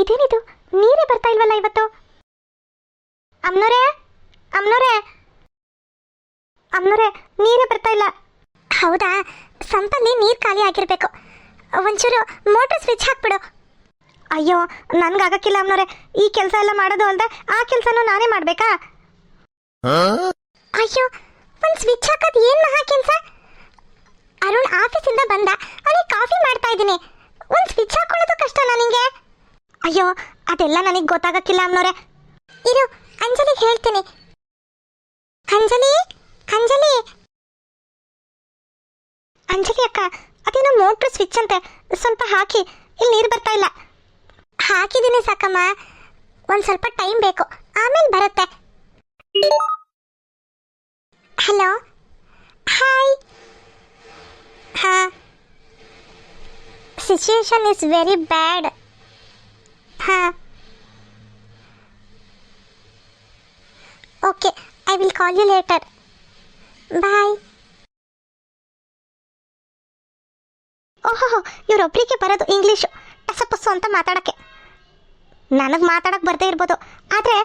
ಇದೇನಿದು? ನೀರೇ ಬರ್ತಾ ಇಲ್ವಲ್ಲ ಇವತ್ತು? ಅಮ್ನೋರೇ? ಅಮ್ನೋರೇ? ಅಮ್ನೋರೇ, ನೀರೇ ಬರ್ತಾ ಇಲ್ಲ. ಹೌದಾ? ಸಂಪಲ್ಲಿ ನೀರು ಖಾಲಿ ಆಗಿರ್ಬೇಕು. ಒಂಚೂರು ಮೋಟರ್ ಸ್ವಿಚ್ ಹಾಕ್ಬಿಡು. ಅಯ್ಯೋ ನನ್ಗಾಗಕ್ಕಿಲ್ಲ ಅಮ್ನೋರೆ. ಈ ಕೆಲಸ ಎಲ್ಲ ಮಾಡೋದು ಅಲ್ದೆ ಆ ಕೆಲಸನೂ ನಾನೇ ಮಾಡ್ಬೇಕಾ? ಅಯ್ಯೋ, ಒಂದು ಸ್ವಿಚ್ ಹಾಕೋದು ಏನ್ ಮಹಾ ಕೆಲಸ? ಅರುಣ್ ಆಫೀಸಿಂದ ಬಂದ. ಅವನಿಗೆ ಕಾಫಿ ಮಾಡ್ತಾ ಇದ್ದೀನಿ. ಒಂದು ಸ್ವಿಚ್ ಹಾಕೊಳ್ಳೋದು ಕಷ್ಟ ನನಗೆ ಅಯ್ಯೋ, ಅದೆಲ್ಲ ನನಗೆ ಗೊತ್ತಾಗಕ್ಕಿಲ್ಲ ಅಮ್ನೋರೆ ಇರು ಅಂಜಲಿಗೆ ಹೇಳ್ತೀನಿ. ಅಂಜಲಿ ಅಂಜಲಿ. ಅಂಜಲಿ ಅಕ್ಕ, ಅದೇನೋ ಮೋಟ್ರ್ ಸ್ವಿಚ್ ಅಂತೆ. ಸ್ವಲ್ಪ ಹಾಕಿ, ಇಲ್ಲಿ ನೀರು ಬರ್ತಾ ಇಲ್ಲ. ಹಾಕಿದ್ದೀನಿ ಸಾಕಮ್ಮ. ಒಂದು ಸ್ವಲ್ಪ ಟೈಮ್ ಬೇಕು. ಆಮೇಲೆ ಬರುತ್ತೆ. ಹಲೋ? ಹಾಯ್. ಹಾ. Situation is very bad okay I will call you later bye ಓಹೋ ಇವರೊಬ್ಬರಿಗೆ ಬರೋದು ಇಂಗ್ಲೀಷು ಟಸಪಸ್ಸು ಅಂತ ಮಾತಾಡೋಕ್ಕೆ. ನನಗೆ ಮಾತಾಡೋಕ್ಕೆ ಬರದೇ ಇರ್ಬೋದು. ಆದರೆ,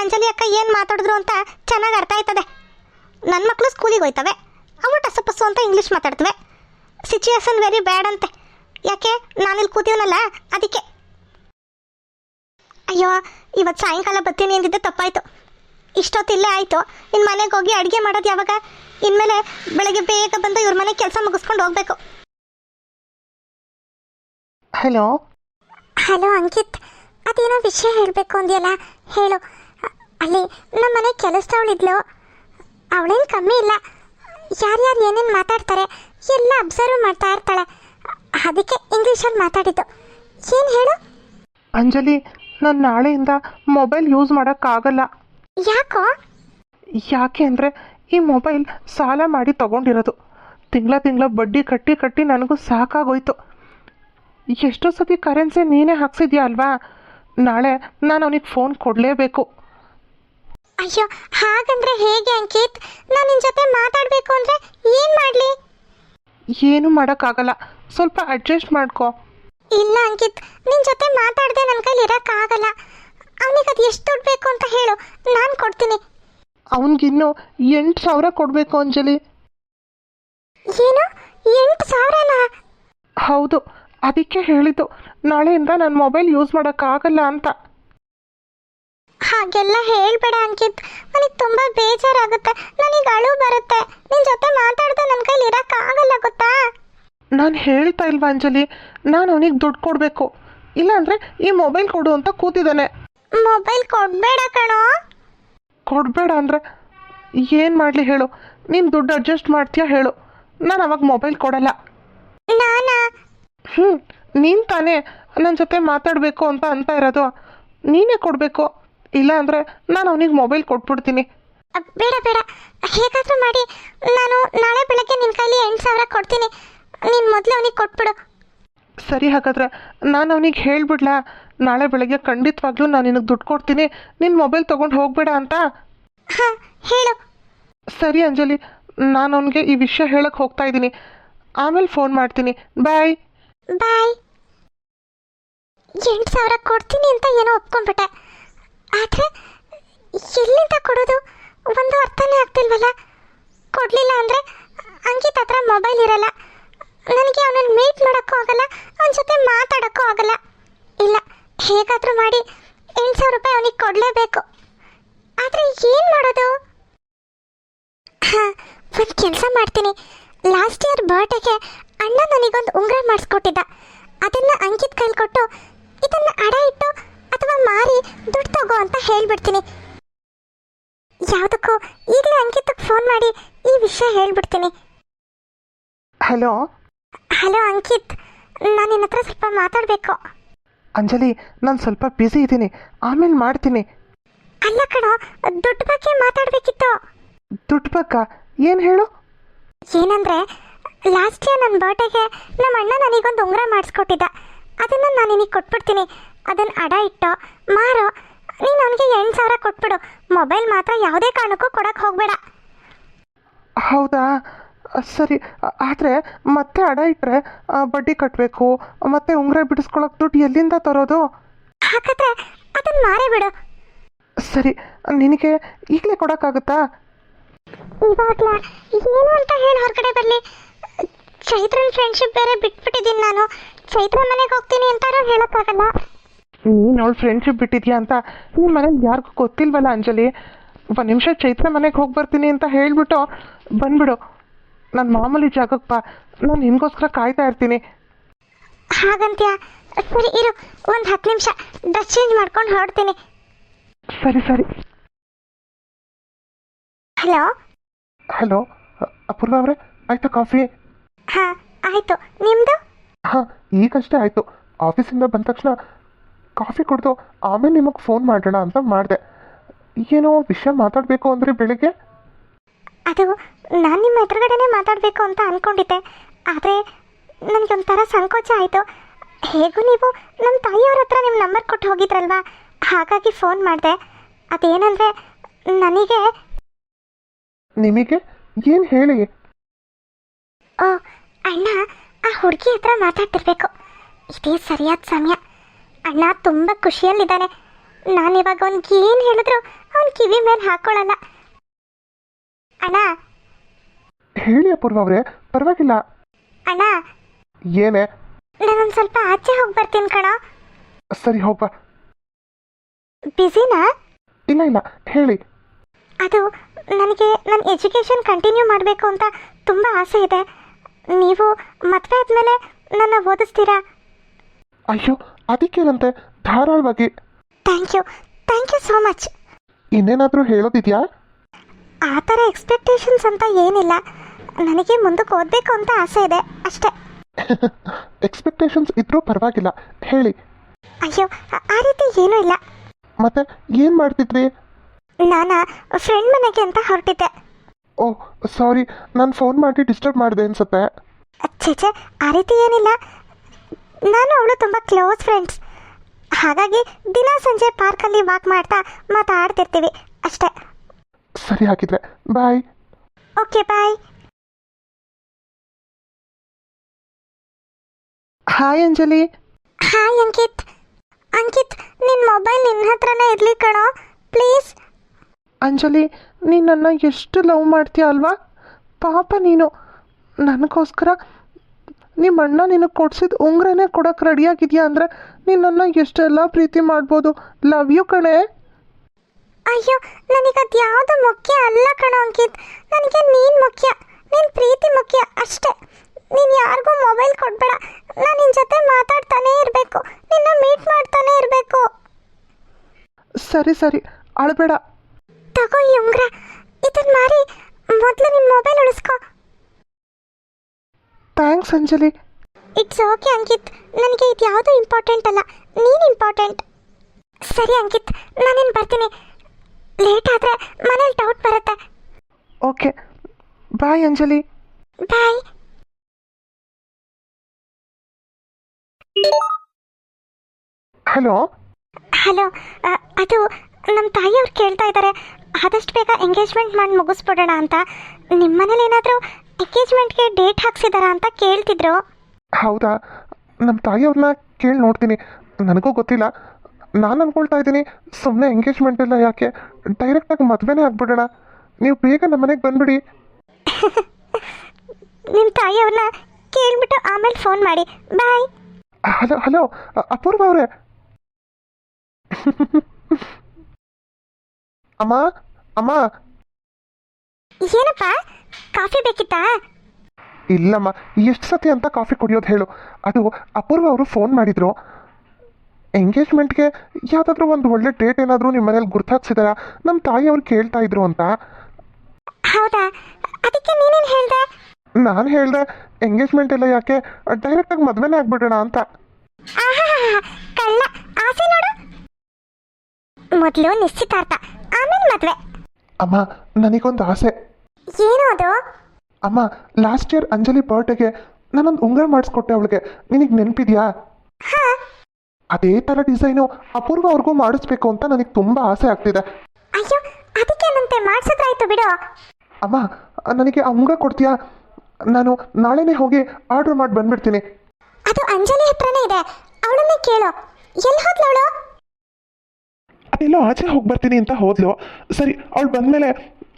ಅಂಜಲಿ ಅಕ್ಕ ಏನು ಮಾತಾಡಿದ್ರು ಅಂತ ಚೆನ್ನಾಗಿ ಅರ್ಥ ಆಯ್ತದೆ. ನನ್ನ ಮಕ್ಕಳು ಸ್ಕೂಲಿಗೆ ಹೋಯ್ತವೆ. ಅವು ಟಸಪಸ್ಸು ಅಂತ ಇಂಗ್ಲೀಷ್ ಮಾತಾಡ್ತವೆ. ಸಿಚುಯೇಷನ್ ವೆರಿ ಬ್ಯಾಡ್ ಅಂತೆ. ಯಾಕೆ? ನಾನಿಲ್ಲಿ ಕೂತೀವನಲ್ಲ, ಅದಕ್ಕೆ. ಅಯ್ಯೋ ಇವತ್ತು ಸಾಯಂಕಾಲ ಬರ್ತೀನಿ ಅಂದಿದ್ದೆ ತಪ್ಪಾಯಿತು. ಇಷ್ಟೊತ್ತಿಲ್ಲೇ ಆಯಿತು. ಇನ್ನು ಮನೆಗೆ ಹೋಗಿ ಅಡುಗೆ ಮಾಡೋದು ಯಾವಾಗ? ಇನ್ಮೇಲೆ ಬೆಳಗ್ಗೆ ಬೇಗ ಬಂದು ಇವ್ರ ಮನೆ ಕೆಲಸ ಮುಗಿಸ್ಕೊಂಡು ಹೋಗ್ಬೇಕು. ಹಲೋ? ಹಲೋ ಅಂಕಿತ್. ಅದೇನೋ ವಿಷಯ ಹೇಳಬೇಕು ಅಂದ್ಯಲ್ಲ? ಹೇಳು. ಅಲ್ಲಿ ನಮ್ಮ ಮನೆ ಕೆಲಸದವಳಿದ್ಲು ಅವಳೇನು ಕಮ್ಮಿ ಇಲ್ಲ. ಯಾರ್ಯಾರು ಏನೇನು ಮಾತಾಡ್ತಾರೆ ಎಲ್ಲ ಅಬ್ಸರ್ವ್ ಮಾಡ್ತಾ ಇರ್ತಾಳೆ. ಅದಕ್ಕೆ ಇಂಗ್ಲೀಷಲ್ಲಿ ಮಾತಾಡಿದ್ದು. ಏನು ಹೇಳು? ಅಂಜಲಿ ನಾನು ನಾಳೆಯಿಂದ ಮೊಬೈಲ್ ಯೂಸ್ ಮಾಡೋಕ್ಕಾಗಲ್ಲ. ಯಾಕೋ? ಯಾಕೆ ಅಂದರೆ ಈ ಮೊಬೈಲ್ ಸಾಲ ಮಾಡಿ ತಗೊಂಡಿರೋದು. ತಿಂಗಳ ತಿಂಗಳ ಬಡ್ಡಿ ಕಟ್ಟಿ ಕಟ್ಟಿ ನನಗೂ ಸಾಕಾಗೋಯ್ತು. ಎಷ್ಟೋ ಸತಿ ಕರೆನ್ಸಿ ನೀನೇ ಹಾಕ್ಸಿದ್ಯಾ ಅಲ್ವಾ? ನಾಳೆ ನಾನು ಅವನಿಗೆ ಫೋನ್ ಕೊಡಲೇಬೇಕು. ಅಯ್ಯೋ ಹಾಗಂದ್ರೆ ಹೇಗೆ ಅಂಕಿತ್? ನಾನು ನಿನ್ನ ಜೊತೆ ಮಾತಾಡಬೇಕು ಅಂದ್ರೆ ಏನು ಮಾಡಲಿ? ಏನು ಮಾಡೋಕ್ಕಾಗಲ್ಲ. ಸ್ವಲ್ಪ ಅಡ್ಜಸ್ಟ್ ಮಾಡ್ಕೊ. ಇಲ್ಲ ಅಂಕಿತ್ ನಿನ್ನ ಜೊತೆ ಮಾತಾಡದೆ ನನ್ನ ಕೈಲಿ ಇರೋಕ್ಕಾಗಲ್ಲ. ಅವನಿಗೆ ಅದು ಎಷ್ಟು ದುಡ್ಡು ಬೇಕು ಅಂತ ಹೇಳು ನಾನು ಕೊಡ್ತೀನಿ. ಅವನಿಗಿನ್ನು ಎಂಟು ಸಾವಿರ ಕೊಡಬೇಕು ಅಂಜಲಿ. ಏನು? ಎಂಟು ಸಾವಿರನಾ? ಹೌದು ಅದಕ್ಕೆ ಹೇಳಿದ್ದು ನಾಳೆಯಿಂದ ನನ್ನ ಮೊಬೈಲ್ ಯೂಸ್ ಮಾಡೋಕ್ಕಾಗಲ್ಲ ಅಂತ. ಹಾಗೆಲ್ಲ ಹೇಳ್ಬೇಡ ಅಂಕಿತ್ ನನಗೆ ತುಂಬಾ ಬೇಜಾರಾಗುತ್ತೆ ನನಗೆ ಅಳು ಬರುತ್ತೆ. ನಿನ್ ಜೊತೆ ಮಾತಾಡ್ದೆ ನನ್ನ ಕೈಲಿ ಇರಕ್ಕಾಗಲ್ಲ ಗೊತ್ತಾ? ನಾನು ಹೇಳ್ತಾ ಇಲ್ವಾ ಅಂಜಲಿ? ನಾನು ಅವನಿಗೆ ದುಡ್ಡು ಕೊಡಬೇಕು. ಇಲ್ಲಾಂದರೆ ಈ ಮೊಬೈಲ್ ಕೊಡು ಅಂತ ಕೂತಿದ್ದಾನೆ. ಮೊಬೈಲ್ ಕೊಡ್ಬೇಡ ಕಣೋ. ಕೊಡಬೇಡ ಅಂದರೆ ಏನು ಮಾಡಲಿ ಹೇಳು. ನೀನು ದುಡ್ಡು ಅಡ್ಜಸ್ಟ್ ಮಾಡ್ತೀಯಾ ಹೇಳು. ನಾನು ಅವಾಗ ಮೊಬೈಲ್ ಕೊಡಲ್ಲ. ನಾನಾ? ಹ್ಞೂ ನೀನು ತಾನೇ ನನ್ನ ಜೊತೆ ಮಾತಾಡಬೇಕು ಅಂತ ಅಂತ ಇರೋದು. ನೀನೇ ಕೊಡಬೇಕು. ಇಲ್ಲ ಅಂದರೆ ನಾನು ಅವನಿಗೆ ಮೊಬೈಲ್ ಕೊಟ್ಬಿಡ್ತೀನಿ. ಬೇಡ ಬೇಡ. ಹೇಗಾದರೂ ಮಾಡಿ. ನಾನು ನಾಳೆ ಬೆಳಗ್ಗೆ ನಿನ್ನ ಕೈಲಿ ಎಂಟು ಸಾವಿರ ಕೊಡ್ತೀನಿ. ನೀನು ಮೊದಲು ಅವನಿಗೆ ಕೊಟ್ಬಿಡು. ಸರಿ ಹಾಗಾದ್ರೆ ನಾನು ಅವನಿಗೆ ಹೇಳ್ಬಿಡ್ಲಾ? ನಾಳೆ ಬೆಳಗ್ಗೆ ಖಂಡಿತವಾಗ್ಲೂ ನಾನು ನಿನಗೆ ದುಡ್ಡು ಕೊಡ್ತೀನಿ. ನಿನ್ನ ಮೊಬೈಲ್ ತಗೊಂಡು ಹೋಗಬೇಡ ಅಂತ? ಹಾಂ ಹೇಳು. ಸರಿ ಅಂಜಲಿ ನಾನು ಅವನಿಗೆ ಈ ವಿಷಯ ಹೇಳಕ್ಕೆ ಹೋಗ್ತಾ ಇದ್ದೀನಿ. ಆಮೇಲೆ ಫೋನ್ ಮಾಡ್ತೀನಿ. ಬಾಯ್. ಬಾಯ್. ಎಂಟು ಸಾವಿರ ಕೊಡ್ತೀನಿ ಅಂತ ಏನೋ ಒಪ್ಕೊಂಡ್ಬಿಟ್ಟೆ. ಆದರೆ ಎಲ್ಲಿಂದ ಕೊಡೋದು? ಒಂದು ಅರ್ಥನೇ ಆಗ್ತಿಲ್ವಲ್ಲ? ಕೊಡಲಿಲ್ಲ ಅಂದರೆ ಅಂಕಿತ್ ಹತ್ರ ಮೊಬೈಲ್ ಇರಲ್ಲ. ನನಗೆ ಅವನನ್ನು ಮೀಟ್ ಮಾಡೋಕ್ಕೂ ಆಗಲ್ಲ, ಅವನ ಜೊತೆ ಮಾತಾಡೋಕ್ಕೂ ಆಗಲ್ಲ. ಇಲ್ಲ, ಹೇಗಾದರೂ ಮಾಡಿ ಎಂಟು ಸಾವಿರ ರೂಪಾಯಿ ಅವನಿಗೆ ಕೊಡಲೇಬೇಕು. ಆದರೆ ಏನು ಮಾಡೋದು? ಹಾಂ, ಒಂದು ಕೆಲಸ ಮಾಡ್ತೀನಿ. ಲಾಸ್ಟ್ ಇಯರ್ ಬರ್ಡೇಗೆ ಅಣ್ಣ ನನಗೊಂದು ಉಂಗುರ ಮಾಡಿಸ್ಕೊಟ್ಟಿದ್ದ. ಅದನ್ನು ಅಂಕಿತ್ ಕೈಲಿ ಕೊಟ್ಟು ಇದನ್ನು ಅಡ ಇಟ್ಟು ಅಥವಾ ಮಾರಿ ದುಡ್ಡು ತಗೋ ಅಂತ ಹೇಳ್ಬಿಡ್ತೀನಿ. ಯಾವುದಕ್ಕೂ ಈಗಲೇ ಅಂಕಿತಕ್ಕೆ ಫೋನ್ ಮಾಡಿ ಈ ವಿಷಯ ಹೇಳ್ಬಿಡ್ತೀನಿ. Hello hello Ankit. ನಾನು ನಿನ್ನ ಹತ್ರ ಸ್ವಲ್ಪ ಮಾತಾಡಬೇಕು. ಅಂಜಲಿ ನಾನು ಸ್ವಲ್ಪ ಬ್ಯುಸಿ ಇದ್ದೀನಿ. ಆಮೇಲೆ ಮಾಡ್ತೀನಿ. ಅಲ್ಲ ಕಣೋ ದುಡ್ಡು ಬಗ್ಗೆ ಮಾತಾಡಬೇಕಿತ್ತು. ದುಡ್ಡು ಬಗ್ಗೆ? ಏನು ಹೇಳು? ಏನಂದ್ರೆ ಲಾಸ್ಟ್ ಇಯರ್ ನನ್ನ ಬರ್ಡೇಗೆ ನಮ್ಮ ಅಣ್ಣ ನನಗೊಂದು ಉಂಗುರ ಮಾಡಿಸ್ಕೊಟ್ಟಿದ್ದ. ಅದನ್ನು ನಾನು ನಿನಗೆ ಕೊಟ್ಬಿಡ್ತೀನಿ. ಅದನ್ನು ಅಡ ಇಟ್ಟು ಮಾರು. ನೀನು ಅವನಿಗೆ ಎಂಟು ಸಾವಿರ ಕೊಟ್ಬಿಡು. ಮೊಬೈಲ್ ಮಾತ್ರ ಯಾವುದೇ ಕಾರಣಕ್ಕೂ ಕೊಡಕ್ಕೆ ಹೋಗಬೇಡ. ಹೌದಾ? ಸರಿ. ಆದರೆ ಮತ್ತೆ ಅಡ ಇಟ್ಟರೆ ಬಡ್ಡಿ ಕಟ್ಟಬೇಕು ಮತ್ತೆ ಉಂಗುರ ಬಿಡಿಸ್ಕೊಳಕ್ಕೆ ದುಡ್ಡು ಎಲ್ಲಿಂದ ತರೋದು? ಹಾಗಾದ್ರೆ ಅದನ್ನ ಮಾರೇ ಬಿಡು. ಸರಿ. ನಿನಗೆ ಈಗಲೇ ಕೊಡೋಕ್ಕಾಗುತ್ತಾ? ಇವಾಗ್ಲ? ಏನು ಅಂತ ಹೇಳಿ ಹೊರಗಡೆ ಬರಲಿ. ಚೈತ್ರನ್ ಫ್ರೆಂಡ್ಶಿಪ್ ಬೇರೆ ಬಿಟ್ಬಿಟ್ಟಿದ್ದೀನಿ ನಾನು. ಚೈತ್ರ ಮನೆಗೆ ಹೋಗ್ತೀನಿ ಅಂತ ಹೇಳೋಕ್ಕಾಗಲ್ಲ. ನೀನು ಅವಳು ಫ್ರೆಂಡ್ಶಿಪ್ ಬಿಟ್ಟಿದ್ಯಾ ಅಂತ ನಿಮ್ಮ ಮನೇಲಿ ಯಾರಿಗೂ ಗೊತ್ತಿಲ್ವಲ್ಲ ಅಂಜಲಿ? ಒಂದು ನಿಮಿಷ ಚೈತ್ರ ಮನೆಗೆ ಹೋಗಿ ಬರ್ತೀನಿ ಅಂತ ಹೇಳಿಬಿಟ್ಟು ಬಂದ್ಬಿಡು. ನಾನು ಮಾಮೂಲಿ ಜಾಗಕ್ಕೆ ಬಾ ನಾನು ನಿನಗೋಸ್ಕರ ಕಾಯ್ತಾ ಇರ್ತೀನಿ. ಹಾಗಂತ್ಯಾ? ಸರಿ ಇರು. ಒಂದು ಹತ್ತು ನಿಮಿಷ. ಡ್ರೆಸ್ ಚೇಂಜ್ ಮಾಡ್ಕೊಂಡು ಹೊರಡ್ತೀನಿ. ಸರಿ ಸರಿ. ಹಲೋ? ಹಲೋ ಅಪೂರ್ವ ಅವರೇ ಆಯ್ತಾ ಕಾಫಿ? ಹಾಂ ಆಯಿತು. ನಿಮ್ದು? ಹಾಂ ಈಗಷ್ಟೇ ಆಯಿತು. ಆಫೀಸಿಂದ ಬಂದ ತಕ್ಷಣ ಕಾಫಿ ಕುಡಿದು ಆಮೇಲೆ ನಿಮಗೆ ಫೋನ್ ಮಾಡೋಣ ಅಂತ ಮಾಡಿದೆ. ಏನೋ ವಿಷಯ ಮಾತಾಡಬೇಕು ಅಂದರೆ ಬೆಳಿಗ್ಗೆ? ಅದು ನಾನು ನಿಮ್ಮ ಎದುರುಗಡೆನೇ ಮಾತಾಡಬೇಕು ಅಂತ ಅಂದ್ಕೊಂಡಿದ್ದೆ ಆದರೆ ನನಗೊಂಥರ ಸಂಕೋಚ ಆಯಿತು. ಹೇಗೂ ನೀವು ನಮ್ಮ ತಾಯಿಯವ್ರ ಹತ್ರ ನಿಮ್ಮ ನಂಬರ್ ಕೊಟ್ಟು ಹೋಗಿದ್ರಲ್ವಾ? ಹಾಗಾಗಿ ಫೋನ್ ಮಾಡಿದೆ. ಅದೇನಂದರೆ ನನಗೆ ನಿಮಗೆ ಏನು ಹೇಳಿ? ಓ ಅಣ್ಣ ಆ ಹುಡುಗಿ ಹತ್ರ ಮಾತಾಡ್ತಿರ್ಬೇಕು. ಇದೇ ಸರಿಯಾದ ಸಮಯ. ಅಣ್ಣ ತುಂಬ ಖುಷಿಯಲ್ಲಿದ್ದಾನೆ. ನಾನಿವಾಗ ಅವ್ನಿಗೆ ಏನು ಹೇಳಿದ್ರು ಅವ್ನ್ ಕಿವಿ ಮೇಲೆ ಹಾಕ್ಕೊಳ್ಳಲ್ಲ ಅಣ್ಣ. ಹೇಳಿ ಅಪೂರ್ವ ಅವರೇ ಪರವಾಗಿಲ್ಲ. ಅಣ್ಣ. ಏನೇ? ನಾನೊಂದು ಸ್ವಲ್ಪ ಆಚೆ ಹೋಗಿ ಬರ್ತೀನಿ ಕಣ. ಸರಿ ಹೋಗ ಬ್ಯುಸಿನಾ ಇಲ್ಲ ಇಲ್ಲ ಹೇಳಿ. ಅದು ನನಗೆ ನನ್ನ ಎಜುಕೇಷನ್ ಕಂಟಿನ್ಯೂ ಮಾಡಬೇಕು ಅಂತ ತುಂಬ ಆಸೆ ಇದೆ. ನೀವು ಮದುವೆ ಆದಮೇಲೆ ನನ್ನ ಓದಿಸ್ತೀರಾ? ಅಯ್ಯೋ ಅದಕ್ಕೇನಂತೆ? ಧಾರಾಳವಾಗಿ. Thank you thank you so much. ಇನ್ನೇನಾದರೂ ಹೇಳೋದಿದೆಯಾ? ಆ ಥರ ಎಕ್ಸ್ಪೆಕ್ಟೇಷನ್ಸ್ ಅಂತ ಏನಿಲ್ಲ. ನನಗೆ ಮುಂದಕ್ಕೆ ಓದಬೇಕು ಅಂತ ಆಸೆ ಇದೆ ಅಷ್ಟೇ. ಎಕ್ಸ್ಪೆಕ್ಟೇಷನ್ಸ್ ಇದ್ರೂ ಪರವಾಗಿಲ್ಲ. ಹೇಳಿ. ಅಯ್ಯೋ ಆ- ಆ ರೀತಿ ಏನೂ ಇಲ್ಲ. ಮತ್ತೆ ಏನು ಮಾಡ್ತಿದ್ರಿ? ನಾನು ಫ್ರೆಂಡ್ ಮನೆಗೆ ಅಂತ ಹೊರಟಿದ್ದೆ. ಓ ಸಾರಿ ನಾನು ಫೋನ್ ಮಾಡಿ ಡಿಸ್ಟರ್ಬ್ ಮಾಡಿದೆ ಅನ್ಸುತ್ತೆ. ಚೇಚೆ ಆ ರೀತಿ ಏನಿಲ್ಲ. ನಾನು ಅವಳು ತುಂಬ ಕ್ಲೋಸ್ ಫ್ರೆಂಡ್ಸ್ ಹಾಗಾಗಿ ದಿನ ಸಂಜೆ ಪಾರ್ಕಲ್ಲಿ ವಾಕ್ ಮಾಡ್ತಾ ಮಾತಾಡ್ತಿರ್ತೀವಿ ಅಷ್ಟೇ. ಸರಿ ಹಾಕಿದ್ರೆ bye okay bye hi Anjali hi Ankit Ankit ನಿನ್ನ ಮೊಬೈಲ್ ನಿನ್ನ ಹತ್ರನೇ ಇರಲಿ ಕಣೋ. ಪ್ಲೀಸ್ ಅಂಜಲಿ ನೀನು ನನ್ನ ಎಷ್ಟು ಲವ್ ಮಾಡ್ತೀಯ ಅಲ್ವಾ? ಪಾಪ ನೀನು. ನನಗೋಸ್ಕರ ನಿಮ್ಮ ಅಣ್ಣ ನಿನಗೆ ಕೊಡ್ಸಿದ ಉಂಗ್ರನೇ ಕೊಡೋಕೆ ರೆಡಿಯಾಗಿದೆಯಾ ಅಂದರೆ ನೀನು ನನ್ನ ಎಷ್ಟೆಲ್ಲ ಪ್ರೀತಿ ಮಾಡ್ಬೋದು. ಲವ್ ಯು ಕಣೆ. ಅಯ್ಯೋ ನನಗದು ಯಾವುದು ಮುಖ್ಯ ಅಲ್ಲ ಕಣೋ ಅಂಕಿತ್. ನನಗೆ ನೀನು ಮುಖ್ಯ ನಿನ್ನ ಪ್ರೀತಿ ಮುಖ್ಯ ಅಷ್ಟೇ. ನೀನು ಯಾರಿಗೂ ಮೊಬೈಲ್ ಕೊಡಬೇಡ. ನಾನು ನಿನ್ನ ಜೊತೆ ಮಾತಾಡ್ತಾನೇ ಇರಬೇಕು. ನಿನ್ನ ಮೀಟ್ ಮಾಡ್ತಾನೇ ಇರಬೇಕು. ಸರಿ ಸರಿ. ಅಳಬೇಡ. ತಗೋ ಈ ಉಂಗ್ರ. ಇದನ್ನ ಮಾರಿ ಮೊದಲು ನಿನ್ನ mobile ಉಳಿಸ್ಕೋ. Thanks Anjali. It's okay Ankit. ನನಗೆ ಇದು ಯಾವುದು ಇಂಪಾರ್ಟೆಂಟ್ ಅಲ್ಲ ನೀನು ಇಂಪಾರ್ಟೆಂಟ್ ಸರಿ ಅಂಕಿತ್. ನಾನೇನು ಬರ್ತೀನಿ. ಲೇಟ್ ಆದ್ರೆ ಮನೇಲಿ ಡೌಟ್ ಬರುತ್ತೆ. Okay. Bye Anjali. Bye. Hello. Hello ಅದು ನಮ್ಮ ತಾಯಿಯವ್ರು ಕೇಳ್ತಾ ಇದ್ದಾರೆ ಆದಷ್ಟು ಬೇಗ ಎಂಗೇಜ್ಮೆಂಟ್ ಮಾಡಿ ಮುಗಿಸ್ಬಿಡೋಣ ಅಂತ. ನಿಮ್ಮ ಮನೇಲಿ ಏನಾದರೂ ಎಂಗೇಜ್ಮೆಂಟ್ಗೆ ಡೇಟ್ ಹಾಕ್ಸಿದಾರಾ ಅಂತ ಕೇಳ್ತಿದ್ರು. ಹೌದಾ? ನಮ್ಮ ತಾಯಿಯವ್ರನ್ನ ಕೇಳಿ ನೋಡ್ತೀನಿ. ನನಗೂ ಗೊತ್ತಿಲ್ಲ. ನಾನು ಅನ್ಕೊಳ್ತಾ ಇದ್ದೀನಿ ಸುಮ್ಮನೆ ಎಂಗೇಜ್ಮೆಂಟ್ ಇಲ್ಲ ಯಾಕೆ? ಡೈರೆಕ್ಟಾಗಿ ಮದುವೆನೇ ಆಗ್ಬಿಡೋಣ. ನೀವು ಬೇಗ ನಮ್ಮ ಮನೆಗೆ ಬಂದ್ಬಿಡಿ. ನಿಮ್ಮ ತಾಯಿಯವ್ರನ್ನ ಕೇಳ್ಬಿಟ್ಟು ಆಮೇಲೆ ಫೋನ್ ಮಾಡಿ. ಬಾಯ್ ಹಲೋ ಹಲೋ ಅಪೂರ್ವ ಅವರೇ. ಅಮ್ಮ ಅಮ್ಮ. ಏನಪ್ಪ? ಕಾಫಿ ಬೇಕಿತ್ತಾ? ಇಲ್ಲಮ್ಮ ಎಷ್ಟು ಸತಿ ಅಂತ ಕಾಫಿ ಕುಡಿಯೋದು ಹೇಳು. ಅದು ಅಪೂರ್ವ ಅವರು ಫೋನ್ ಮಾಡಿದ್ರು. ಎಂಗೇಜ್ಮೆಂಟ್ಗೆ ಯಾವುದಾದ್ರೂ ಒಂದು ಒಳ್ಳೆ ಡೇಟ್ ಏನಾದರೂ ನಿಮ್ಮ ಮನೇಲಿ ಗುರ್ತಾಕ್ಸಿದಾರಾ ನಮ್ಮ ತಾಯಿ ಅವ್ರು ಕೇಳ್ತಾ ಇದ್ರು ಅಂತ. ಹೌದಾ? ಅದಕ್ಕೆ ನೀನೇನು ಹೇಳ್ದೆ? ನಾನು ಹೇಳ್ದೆ ಎಂಗೇಜ್ಮೆಂಟ್ ಎಲ್ಲ ಯಾಕೆ ಡೈರೆಕ್ಟಾಗಿ ಮದುವೆನೇ ಆಗ್ಬಿಡೋಣ ಅಂತ. ಕಳ್ಳ. ಆಸೆ ನೋಡು. ಮೊದಲು ನಿಶ್ಚಿತಾರ್ಥ ಆಮೇಲೆ ಮದುವೆ. ಅಮ್ಮ ನನಗೊಂದು ಆಸೆ. ಏನು ಅದು? ಅಮ್ಮ ಲಾಸ್ಟ್ ಇಯರ್ ಅಂಜಲಿ ಬರ್ಡೇಗೆ ನಾನೊಂದು ಉಂಗುರ ಮಾಡಿಸ್ಕೊಟ್ಟೆ ಅವಳಿಗೆ. ನಿನಗೆ ನೆನಪಿದ್ಯಾ? ಹಾ. ಅದೇ ಥರ ಡಿಸೈನು ಅಪೂರ್ವ ಅವ್ರಿಗೂ ಮಾಡಿಸ್ಬೇಕು ಅಂತ ನನಗೆ ತುಂಬ ಆಸೆ ಆಗ್ತಿದೆ. ಅಯ್ಯೋ ಅದಕ್ಕೇನಂತೆ ಮಾಡಿಸಿದ್ರಾಯ್ತು ಬಿಡು. ಅಮ್ಮ ನನಗೆ ಉಂಗುರ ಕೊಡ್ತೀಯಾ? ನಾನು ನಾಳೆನೇ ಹೋಗಿ ಆರ್ಡರ್ ಮಾಡಿ ಬಂದ್ಬಿಡ್ತೀನಿ. ಅದು ಅಂಜಲಿ ಹತ್ರನೇ ಇದೆ. ಅವಳನ್ನೇ ಕೇಳು. ಎಲ್ಲಿ ಹೋದ್ಲವಳು ಎಲ್ಲೋ ಆಚೆ ಹೋಗಿ ಬರ್ತೀನಿ ಅಂತ ಹೋದ್ಲು. ಸರಿ ಅವಳು ಬಂದಮೇಲೆ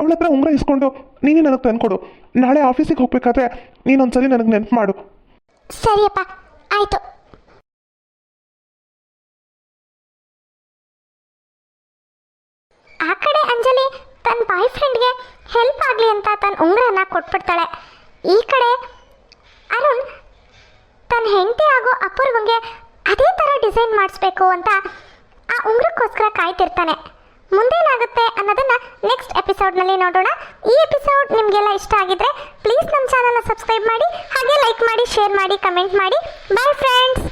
ಅವಳ ಹತ್ರ ಉಂಗ್ರ ಇಸ್ಕೊಂಡು ನೀನೇ ನನಗೆ ತಂದ್ಕೊಡು. ನಾಳೆ ಆಫೀಸಿಗೆ ಹೋಗ್ಬೇಕಾದ್ರೆ ನೀನೊಂದ್ಸಲಿ ನನಗೆ ನೆನಪು ಮಾಡು. ಸರಿಯಪ್ಪ ಆಯಿತು. ಆ ಕಡೆ ಅಂಜಲಿ ತನ್ನ ಬಾಯ್ ಫ್ರೆಂಡ್ಗೆ ಹೆಲ್ಪ್ ಆಗಲಿ ಅಂತ ತನ್ನ ಉಂಗುರನ ಕೊಟ್ಬಿಡ್ತಾಳೆ. ಈ ಕಡೆ ಅರುಣ್ ತನ್ನ ಹೆಂಡತಿ ಆಗೋ ಅಪೂರ್ವಂಗೆ ಅದೇ ಥರ ಡಿಸೈನ್ ಮಾಡಿಸ್ಬೇಕು ಅಂತ ಆ ಉಂಗುರಕ್ಕೋಸ್ಕರ ಕಾಯ್ತಿರ್ತಾನೆ. ಮುಂದೇನಾಗುತ್ತೆ ಅನ್ನೋದನ್ನ ನೆಕ್ಸ್ಟ್ ಎಪಿಸೋಡ್ನಲ್ಲಿ ನೋಡೋಣ. ಈ ಎಪಿಸೋಡ್ ನಿಮಗೆಲ್ಲ ಇಷ್ಟ ಆಗಿದ್ರೆ ಪ್ಲೀಸ್ ನಮ್ಮ ಚಾನಲ್ನ ಸಬ್ಸ್ಕ್ರೈಬ್ ಮಾಡಿ, ಹಾಗೆ ಲೈಕ್ ಮಾಡಿ ಶೇರ್ ಮಾಡಿ ಕಮೆಂಟ್ ಮಾಡಿ. Bye friends